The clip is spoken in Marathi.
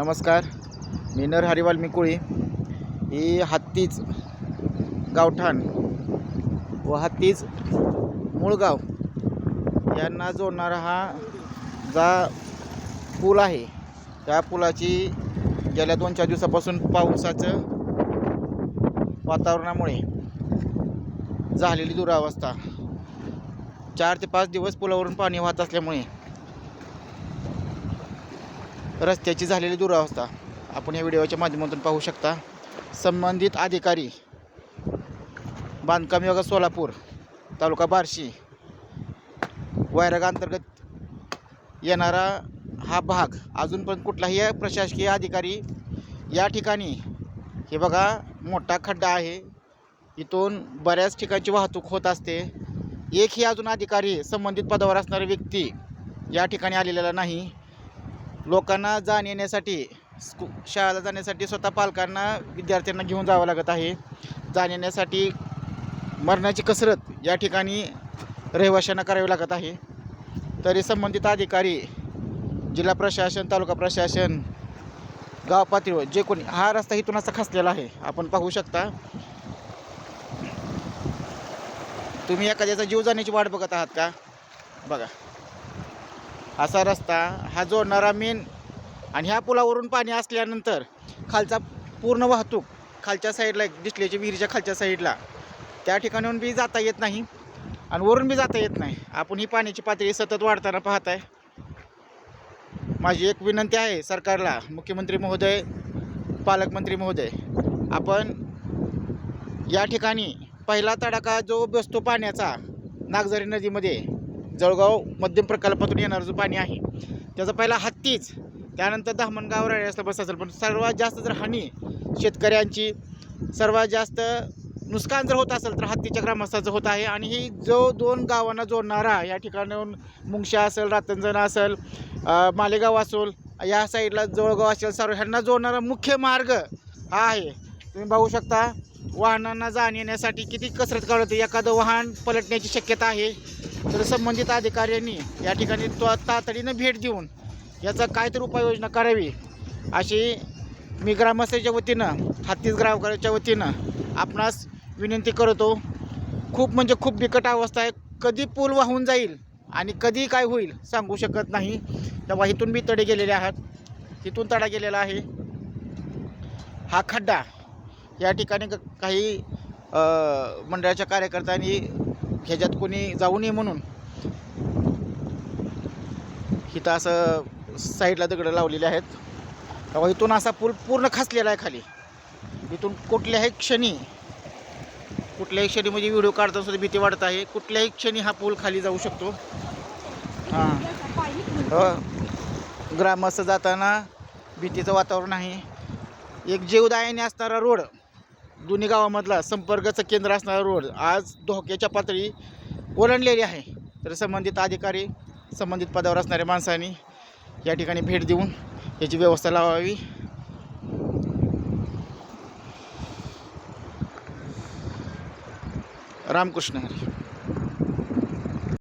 नमस्कार. मी नर हरिवाल मिकुळी. ही हत्तीज गावठाण व हत्तीज मूळगाव यांना जोडणारा हा जा पूल आहे. त्या पुलाची गेल्या दोन चार दिवसापासून पावसाचं वातावरणामुळे झालेली दुरावस्था. चार ते पाच दिवस पुलावरून पाणी वाहत असल्यामुळे रस्त्याची झालेली दुरावस्था. आपण या व्हिडिओच्या माध्यमातून पाहू शकता. संबंधित अधिकारी बांधकाम विभाग सोलापूर तालुका बार्शी वैराग अंतर्गत येणारा हा भाग अजून पण कुठलाही प्रशासकीय अधिकारी या ठिकाणी हे बघा मोठा खड्डा आहे. इथून बऱ्याच ठिकाणची वाहतूक होत असते. एकही अजून अधिकारी संबंधित पदावर असणारी व्यक्ती या ठिकाणी आलेला नाही. लोकांना जाण येण्यासाठी स्कू शाळेला जाण्यासाठी स्वतः पालकांना विद्यार्थ्यांना घेऊन जावं लागत आहे. जाण येण्यासाठी मरणाची कसरत या ठिकाणी रहिवाशांना करावी लागत आहे. तरी संबंधित अधिकारी जिल्हा प्रशासन तालुका प्रशासन गाव पातळीवर जे कोणी हा रस्ता इथून असा खचलेला आहे. आपण पाहू शकता तुम्ही एखाद्याचा जीव जाण्याची वाट बघत आहात का? बघा. असा रस्ता हा जोडणारा मेन आणि ह्या पुलावरून पाणी असल्यानंतर खालचा पूर्ण वाहतूक खालच्या साईडला डिस्लेच्या विहिरीच्या खालच्या साईडला त्या ठिकाणाहून बी जाता येत नाही आणि वरून बी जाता येत नाही. आपण ही पाण्याची पातळी सतत वाढताना पाहत आहे माझी एक विनंती आहे सरकारला मुख्यमंत्री महोदय पालकमंत्री महोदय आपण या ठिकाणी पहिला तडाखा जो बसतो पाण्याचा नागझरी नदीमध्ये जळगाव मध्यम प्रकल्पातून येणारं जो पाणी आहे त्याचा पहिला हत्तीच त्यानंतर धामणगाव रायसला बस असेल पण सर्वात जास्त जर हानी शेतकऱ्यांची सर्वात जास्त नुकसान जर होत असेल तर हत्तीच्या ग्रामस्थाचं होत आहे. आणि ही जो दोन गावांना जोडणारा या ठिकाणाहून मुंगशा असेल रातंजण असेल मालेगाव असेल या साईडला जवळगाव असेल सर्व ह्यांना जोडणारा मुख्य मार्ग हा आहे. तुम्ही पाहू शकता वाहनांना जाण येण्यासाठी किती कसरत काढते एखादं वाहन पलटण्याची शक्यता आहे. तर संबंधित अधिकाऱ्यांनी या ठिकाणी तो तातडीनं भेट देऊन याचा काहीतरी उपाययोजना करावी अशी मी ग्रामस्थाच्या वतीनं हत्तीस गावकऱ्याच्या वतीनं आपणास विनंती करतो. खूप म्हणजे खूप बिकट अवस्था आहे. कधी पूल वाहून जाईल आणि कधी काय होईल सांगू शकत नाही. तेव्हा इथून बी तडे गेलेले आहात. इथून तडा गेलेला आहे. हा खड्डा या ठिकाणी काही मंडळाच्या कार्यकर्त्यांनी ह्याच्यात कोणी जाऊ नये म्हणून. इथं असं साईडला दगडं लावलेले आहेत. तेव्हा इथून असा पूल पूर्ण खासलेला आहे खाली. इथून कुठल्याही क्षणी कुठल्याही क्षणी म्हणजे व्हिडिओ काढताना सुद्धा भीती वाटत आहे. कुठल्याही क्षणी हा पूल खाली जाऊ शकतो. हां. हो. ग्रामस्थ जाताना भीतीचं वातावरण आहे. एक जीवदायाने असणारा रोड दोन्ही गावामधला संपर्काचं केंद्र असणारा रोड आज धोक्याच्या पातळी ओलांडलेली आहे. तर संबंधित अधिकारी संबंधित पदावर असणाऱ्या माणसांनी या ठिकाणी भेट देऊन याची व्यवस्था लावावी. रामकृष्ण हरी.